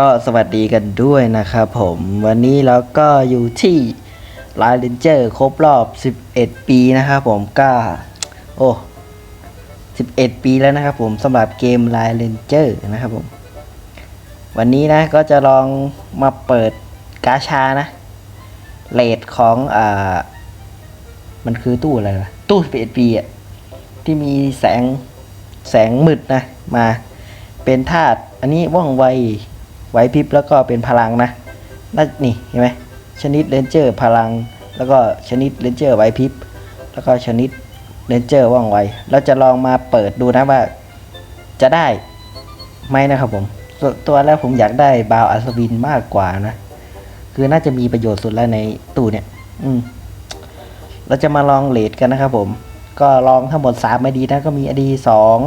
ก็สวัสดีกันด้วยนะครับผมวันนี้เราก็อยู่ที่ลายเลนเจอร์ครบรอบ 11 ปีนะครับผมก็โอ้11 ปีแล้วนะครับผมสำหรับเกมลายเลนเจอร์นะครับผม วันนี้นะก็จะลองมาเปิดกาชานะเลทของอ่ามันคือตู้อะไรวะตู้ 11 ปีอะที่มีแสงแสงมืดนะมาเป็นธาตุอันนี้ว่องไว ไหวพริบแล้วก็เป็นพลังนะนั่นนี่เห็นไหมชนิดเลนเจอร์พลัง แล้วก็ชนิดเลนเจอร์ไหวพริบแล้วก็ชนิดเลนเจอร์ว่องไว เราจะลองมาเปิดดูนะว่าจะได้ไหมนะครับผมตัวแล้วผมอยากได้บาวอัศวินมากกว่านะ คือน่าจะมีประโยชน์สุดแล้วในตู้เนี่ย อืม เราจะมาลองเลทกันนะครับผม ก็ลองทั้งหมดสามไอดีนะ ก็มีไอดีสอง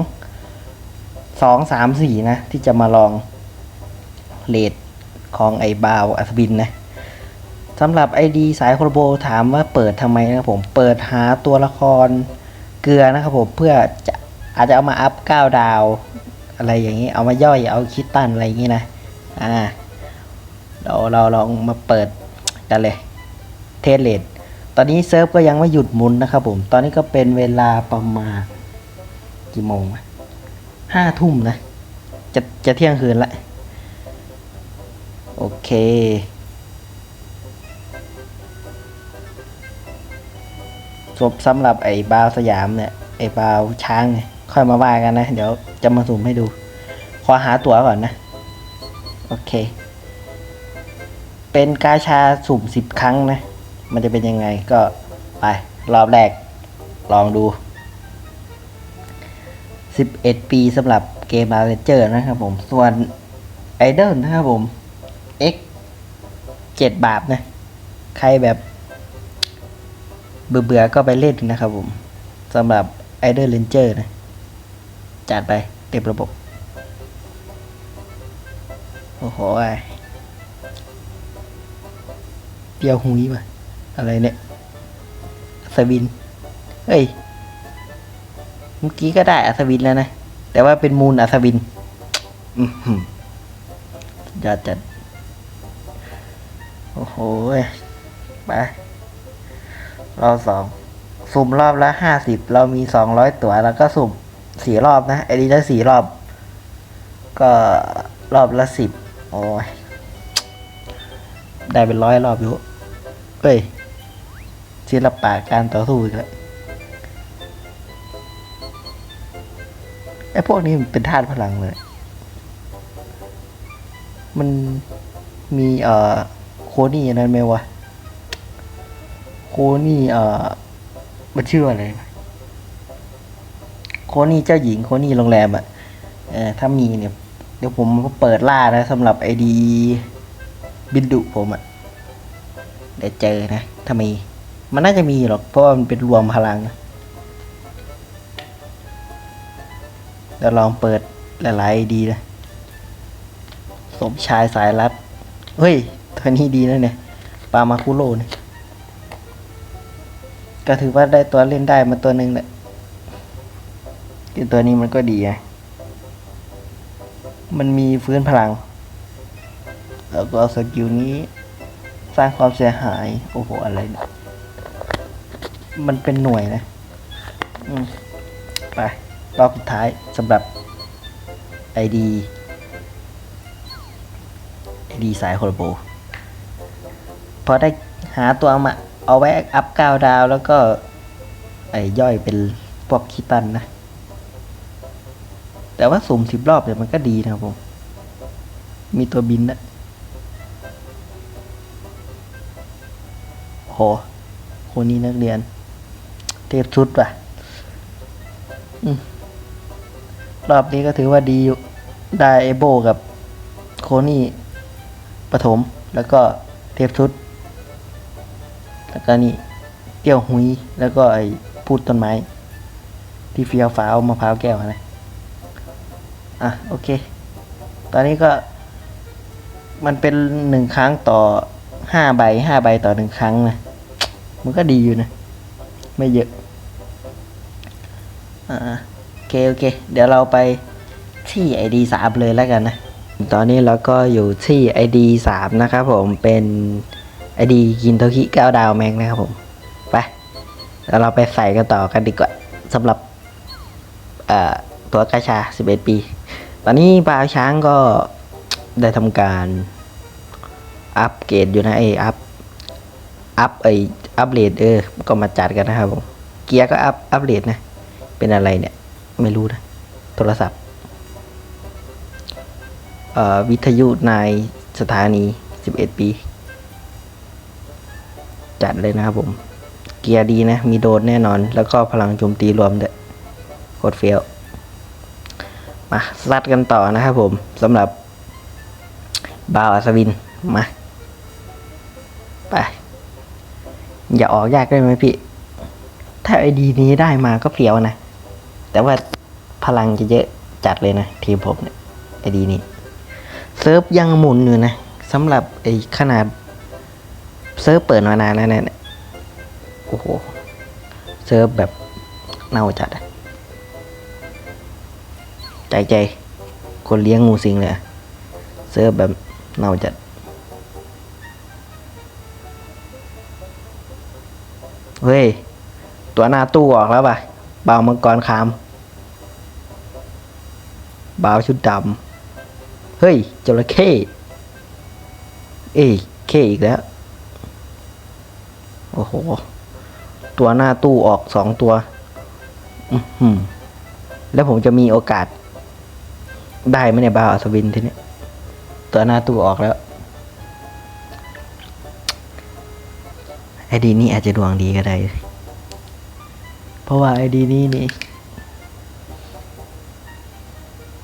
สองสามสี่นะ ที่จะมาลอง เลทของไอ้บาวอัศบินนะสำหรับไอดีสายโครโบถามว่าเปิดทำไมนะครับผมเปิดหาตัวละครเกลือนะครับผมเพื่อจะอาจจะเอามาอัพเก้าดาว อะไรอย่างนี้เอามาย่อยเอาคิดตันอะไรอย่างนี้นะอ่าเราเราลองมาเปิดกันเลยเทสเลดตอนนี้เซิร์ฟก็ยังไม่หยุดหมุนนะครับผม ตอนนี้ก็เป็นเวลาประมาณกี่โมงวะห้าทุ่มนะ จะจะเที่ยงคืนละ โอเค จบสำหรับไอ้บาวสยามเนี่ย ไอ้บาวช้างเนี่ยค่อยมาว่ากันนะ เดี๋ยวจะมาสุ่มให้ดู ขอหาตั๋วก่อนนะ โอเค เป็นกาชาสุ่มสิบครั้งนะ มันจะเป็นยังไงก็ไป รอบแรก ลองดู 11 ปีสำหรับเกม a า v เจอร์นะครับผม ส่วนไอดอลนะครับผม X 7 บาทนะ ใครแบบ เบื่อๆก็ไปเล่นนะครับผมสำหรับไอดอลเลนเจอร์นะ จัดไปเต็มระบบ โอ้โหเปียวหุยป่ะอะไรเนี่ยอัศวิน เฮ้ย เมื่อกี้ก็ได้อัศวินแล้วนะ แต่ว่าเป็นมูลอัศวิน อือหือยอดจัด โอ้โหไปรอบสองสุ่มรอบละห้าสิบเรามีสองร้อยตัวแล้วก็สุ่มสี่รอบนะไอ้นี่ละสี่รอบ ก็รอบละสิบโอ้ยได้เป็นร้อยรอบอยู่เอ้ยศิลปะการต่อสู้อีกแล้วไอ้พวกนี้มันเป็นธาตุพลังเลย มันมีเอ่อ นี่นนั้นไหมวะ โคนี่เอ่อมันชื่ออะไรโคนี่เจ้าหญิงโคนี่โรงแรมอะ่ะเออถ้ามีเนี่ย เดี๋ยวผมก็เปิดล่านะสำหรับไอดีบินดุผมอะ่ะเดี๋ยวเจอนะ ถ้ามี มันน่าจะมีหรอก เพราะมันเป็นรวมพลังเดี๋ยวลองเปิดหลายๆดีนะ สมชายสายลัด เฮ้ย ตัวนี้ดีนะเนี่ยปามาคุโร่เนี่ยก็ถือว่าได้ตัวเล่นได้มาตัวหนึ่งแหละตัวนี้มันก็ดีไงมันมีฟื้นพลังแล้วก็สกิลนี้สร้างความเสียหาย โอ้โห อะไรเนี่ยมันเป็นหน่วยนะ อืม ไป รอบสุดท้ายสำหรับ ID ID สายโคโรโบ พอได้หาตัวมาเอาไว้อัพเก้าดาวแล้วก็ ไอ้ย่อยเป็นพวกคิตันนะ แต่ว่าสุ่มสิบรอบเนี่ยมันก็ดีนะครับผม มีตัวบินนะโหคนนี้นักเรียน เทพชุดว่ะอรอบนี้ก็ถือว่าดีอยู่ได้เอโบกับโคนี่ปฐมแล้วก็เทพชุด แล้วก็นี่เตี้ยวหุยแล้วก็ไอ้พูดต้นไม้ ที่เฟียวฟ้าวมะพร้าวแก้วนะอะโอเค ตอนนี้ก็ มันเป็นหนึ่งครั้งต่อห้าใบห้าใบต่อหนึ่งครั้งนะมันก็ดีอยู่นะ ไม่เยอะอ่าโอเคโอเค เดี๋ยวเราไปที่ไอดีสามเลยแล้วกันนะ ตอนนี้เราก็อยู่ที่ ID 3 นะครับผมเป็น ID กินโทคิ9ดาวแม็กนะครับผมไปแล้วเราไปใส่กันต่อกันดีกว่าสำหรับตัวกาชา 11 ปี ตอนนี้ปลาช้างก็ได้ทำการอัปเกรดอยู่นะไออัพอัพไออัปเดตเออ ก็มาจัดกันนะครับผมเกียร์ก็อัพอัปเดตนะ เป็นอะไรเนี่ย ไม่รู้นะ โทรศัพท์วิทยุในสถานี 11 ปี จัดเลยนะครับผม เกียร์ดีนะ มีโดนแน่นอน แล้วก็พลังโจมตีรวมด้วยโคตรเฟี้ยว มาซัดกันต่อนะครับผมสำหรับบาวอัศวิน มา ไป อย่าออกยากได้ไหมพี่ ถ้าไอดีนี้ได้มาก็เฟี้ยวนะ แต่ว่าพลังจะเยอะจัดเลยนะ ทีมผมเนี่ยไอดีนี้เซิร์ฟยังหมุนอยู่นะสำหรับไอ้ขนาด เซิร์ฟเปิดมานานแล้วเนี่ยโอ้โหเซิร์ฟแบบเน่าจัดใจใจ คนเลี้ยงงูสิงเลยเซิร์ฟแบบเน่าจัดเฮ้ย ตัวหน้าตู้ออกแล้วป่ะบ่าวมังกรคามบ่าวชุดดำ เฮ้ยจระเข้เอ้ยเข้อีกแล้ว โอ้โห ตัวหน้าตู้ออกสองตัว อือหือแล้วผมจะมีโอกาส ได้ไหมเนี่ยบาวอัศวินทีนี้ตัวหน้าตู้ออกแล้ว ไอดีนี้อาจจะดวงดีก็ได้ เพราะว่าไอดีนี้นี่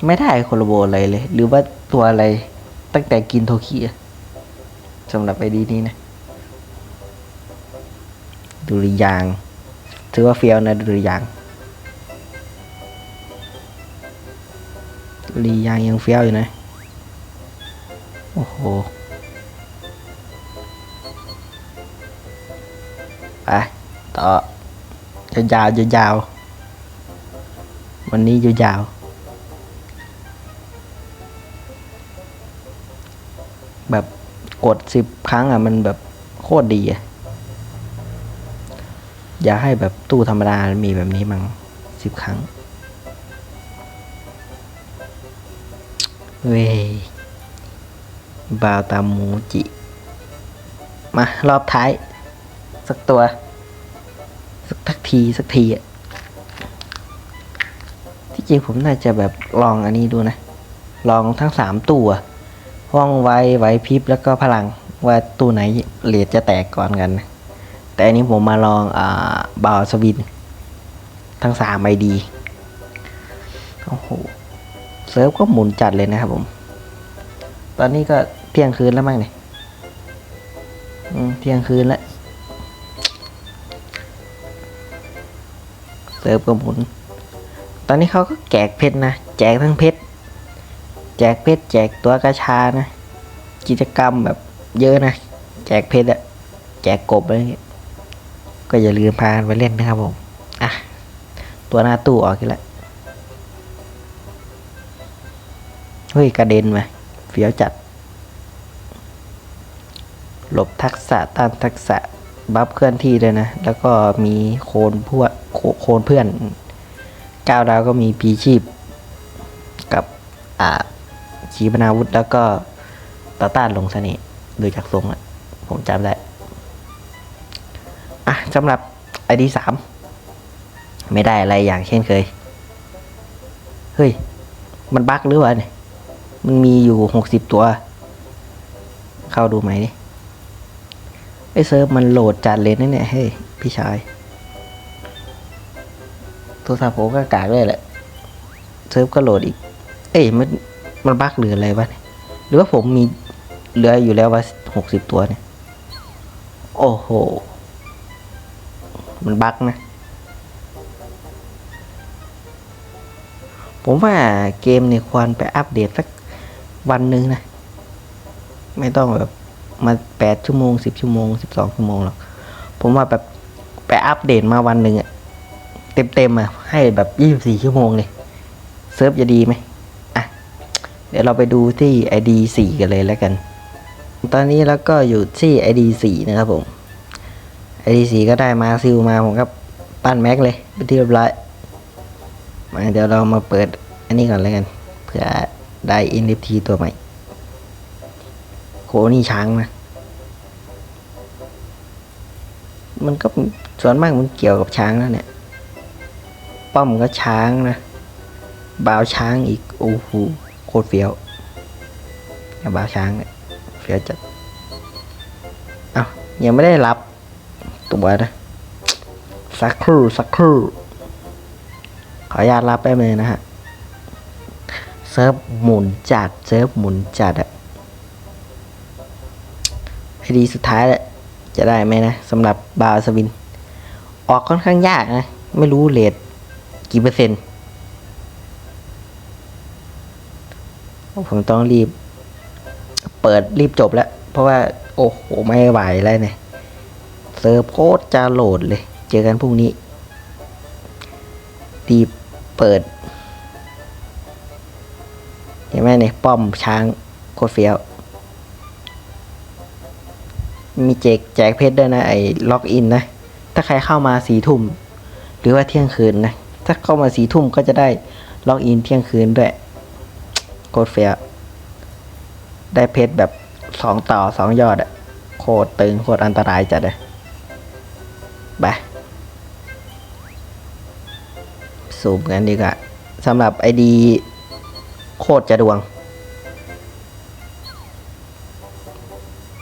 ไม่ได้โคโลโบอะไรเลย หรือว่าตัวอะไรตั้งแต่กินโทคิอะสำหรับไอดีนี้นะ ดุริยางถือว่าเฟี้ยวนะดุริยางดุริยางยังเฟี้ยวอยู่นะโอ้โหไปต่อยาวๆยาวๆวันนี้ยาวๆแบบกดสิบครั้งอะมันแบบโคตรดีอะ อย่าให้แบบตู้ธรรมดา มีแบบนี้มั้งสิบครั้ง เว้ย บาวตามูจิ มารอบท้าย สักตัว สักทักที สักทีอะที่จริงผมน่าจะแบบลองอันนี้ดูนะ ลองทั้งสามตัวว่องไวไหวพริบแล้วก็พลังว่าตู้ไหนเหรียญจะแตกก่อนกันนะ แต่อันนี้ผมมาลองอ่าบาวสวิน ทั้งสามไอดีโอ้โหเซิร์ฟก็หมุนจัดเลยนะครับผม ตอนนี้ก็เที่ยงคืนแล้วมั้งเนี่ยเที่ยงคืนแล้ว เซิร์ฟก็หมุน ตอนนี้เขาก็แจกเพชรนะ แจกทั้งเพชร แจกเพชรแจกตัวกระชานะ กิจกรรมแบบเยอะนะ แจกเพชรอะแจกกบอะไรเงี้ย ก็อย่าลืมพากันไปเล่นนะครับผม อะ ตัวหน้าตู้ออกอีกแล้วเฮ้ย กระเด็นมาเฟี้ยวจัด หลบทักษะต้านทักษะ บัฟเคลื่อนที่เลยนะ แล้วก็มีโคนพวกโคนเพื่อนก้าวดาวก็มีปีชีพ กับอ่าขีปนาวุธแล้วก็ต่อต้านลงเสน่ห์โดยจากทรงอะผมจำได้ สำหรับ ID สามไม่ได้อะไรอย่างเช่นเคย เฮ้ย มันบั๊กหรือวะเนี่ย มันมีอยู่หกสิบตัว เข้าดูไหมดิไอเซิร์ฟมันโหลดจัดเลยนะเนี่ยเฮ้ย พี่ชายโทรศัพท์ผมก็กากเลยแหละ เซิร์ฟก็โหลดอีก เอ้ยมันมันบั๊กหรืออะไรวะเนี่ยหรือว่าผมมีเหลืออยู่แล้วว่าหกสิบตัวเนี่ย โอ้โห มันบั๊กนะ ผมว่าเกมเนี่ยควรไปอัปเดตสักวันหนึ่งนะ ไม่ต้องแบบมาแปดชั่วโมงสิบชั่วโมงสิบสองชั่วโมงหรอก ผมว่าแบบไปอัปเดตมาวันหนึ่งอะเต็มๆอะให้แบบยี่สิบสี่ชั่วโมงเลยเซิร์ฟจะดีไหมอะ เดี๋ยวเราไปดูที่ ID 4 กันเลยแล้วกัน ตอนนี้แล้วก็อยู่ที่ ID 4 นะครับผม ID 4ก็ได้มาซิลมาผมก็ปั้นแม็กเลยเป็นที่เรียบร้อยมาเดี๋ยวเรามาเปิดอันนี้ก่อนแล้วกันเผื่อได้ NFT ตัวใหม่โหนี่ช้างนะมันก็ส่วนมากมันเกี่ยวกับช้างแล้วเนี่ย ป้อมก็ช้างนะบาวช้างอีกโอ้โหโคตรเฟี้ยวเนี่ยบาวช้างเนี่ยเฟี้ยวจัดเอ้ายังไม่ได้รับ ตัวนะสักครู่สักครู่ขออนุญาตรับแป๊บนึงนะฮะเซิร์ฟหมุนจัดเซิร์ฟหมุนจัดอะไอดีสุดท้ายแหละจะได้ไหมนะสำหรับบาสวิน ออกค่อนข้างยากนะ ไม่รู้เลทกี่เปอร์เซ็นต์ผมต้องรีบ เปิดรีบจบแล้ว เพราะว่า โอ้โห ไม่ไหวแล้วเนี่ย เซิร์ฟโคตรจะโหลดเลย เจอกันพรุ่งนี้รีบเปิด เห็นไหมเนี่ยป้อมช้างโคตรเฟี้ยว มีแจกแจกเพชรด้วยนะ ไอ้ล็อกอินนะ ถ้าใครเข้ามาสี่ทุ่ม หรือว่าเที่ยงคืนนะ ถ้าเข้ามาสี่ทุ่มก็จะได้ล็อกอินเที่ยงคืนด้วยโคตรเฟียได้เพชรแบบสองต่อสองยอดอะโคตรตึงโคตรอันตรายจัดเลย ไปสูบกันดีกว่าสำหรับไอดีโคตรจะดวง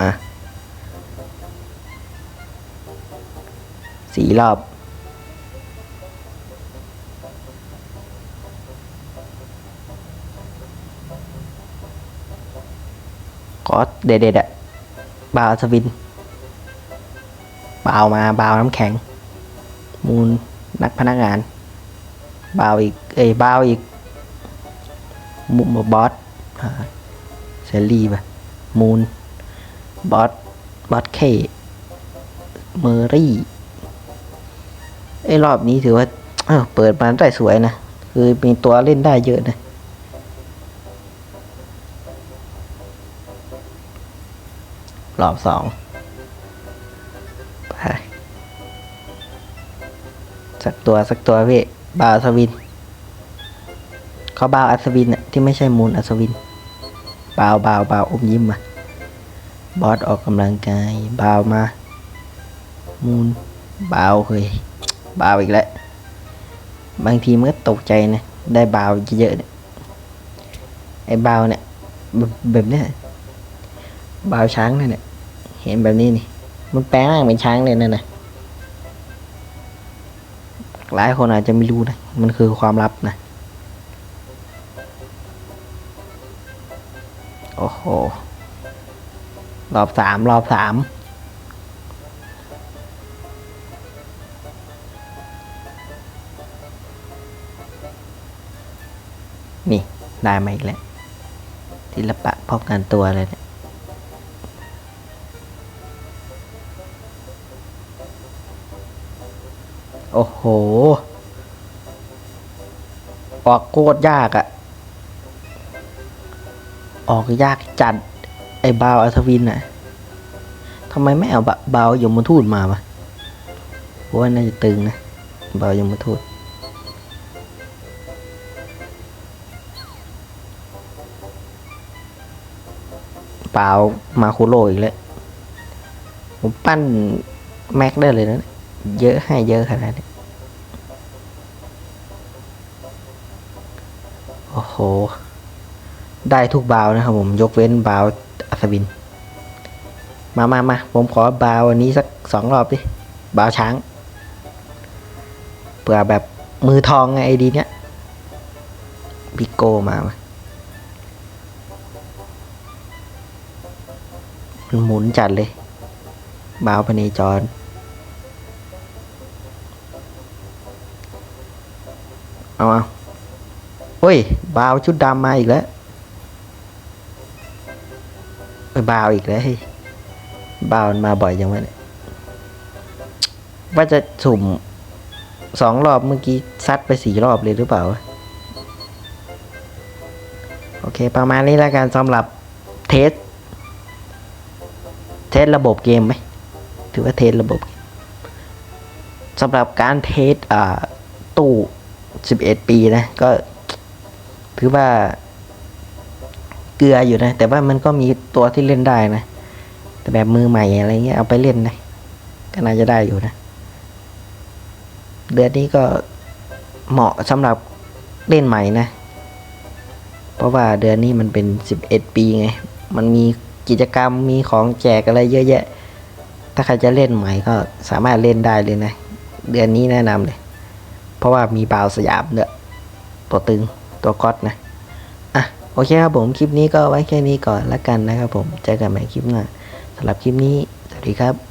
อะสีรอบขอเด็ดๆอะบาสวิน บาวมาบาวน้ำแข็ง มูลนักพนักงานบาวอีกเอ้บาวอีกมูบอสเซลลี่ปะมูลบอสบอสเคเมอรี่ไอ้รอบนี้ถือว่าเออเปิดมาได้สวยนะ คือมีตัวเล่นได้เยอะนะรอบสอง สักตัวสักตัวพี่บาวอัศวินเขาบาวอัศวินน่ะที่ไม่ใช่มูลอัศวินบาวบาวบาวอมยิ้มมาบอสออกกำลังกายบาวมา มูลบาวเฮ้ยบาวอีกแล้วบางทีมันก็ตกใจนะ ได้บาวเยอะๆเนี่ยไอ้บาวเนี่ยแบบเนี้ยบาวช้างเนี่ยเห็นแบบนี้นี่ มันแปลงร่างเป็นช้างเลยนั่นนะ หลายคนอาจจะไม่รู้นะ มันคือความลับนะ โอ้โห รอบสามรอบสามนี่ ได้มาอีกแล้วศิลปะพบกันตัวเลยเนี่ย โอ้โห ออกโคตรยากอะออกยากจัด ไอ้บาวอัศวินอะทำไมไม่เอาบบาวยมทูตมาวะเพราะว่าน่าจะตึงนะบาวยมทูตเปล่ามาคุโรอีกแล้วผมปั้นแม็กได้เลยนะ เยอะให้เยอะขนาดนี้โอ้โห ได้ทุกบาวนะครับผมยกเว้นบาวอัศวิน มามามาผมขอบาวอันนี้สักสองรอบดิ บาวช้าง เผื่อแบบมือทองไงไอดีเนี้ยบิโกมามามันหมุนจัดเลย บาวพเนจร เอาเอาเฮ้ย บาวชุดดำมาอีกแล้วเอ้ยบาวอีกแล้วเฮ้ยบาวมันมาบ่อยจังวะเนี่ยว่าจะสุ่มสองรอบเมื่อกี้ซัดไปสี่รอบเลยหรือเปล่า โอเค ประมาณนี้แล้วกันสำหรับเทส เทสระบบเกมไหม ถือว่าเทสระบบสำหรับการเทสอ่าตู้ 11ปีนะก็ถือว่า เกลืออยู่นะ แต่ว่ามันก็มีตัวที่เล่นได้นะ แต่แบบมือใหม่อะไรเงี้ยเอาไปเล่นนะก็น่าจะได้อยู่นะ เดือนนี้ก็เหมาะสำหรับเล่นใหม่นะ เพราะว่าเดือนนี้มันเป็น11ปีไง มันมีกิจกรรมมีของแจกอะไรเยอะแยะ ถ้าใครจะเล่นใหม่ก็สามารถเล่นได้เลยนะ เดือนนี้แนะนำเลย เพราะว่ามีบาวสยามเนอะตัวตึงตัวก๊อตนะ อะ โอเคครับผมคลิปนี้ก็ไว้แค่นี้ก่อนละกันนะครับผม เจอกันใหม่คลิปหน้าสำหรับคลิปนี้ สวัสดีครับ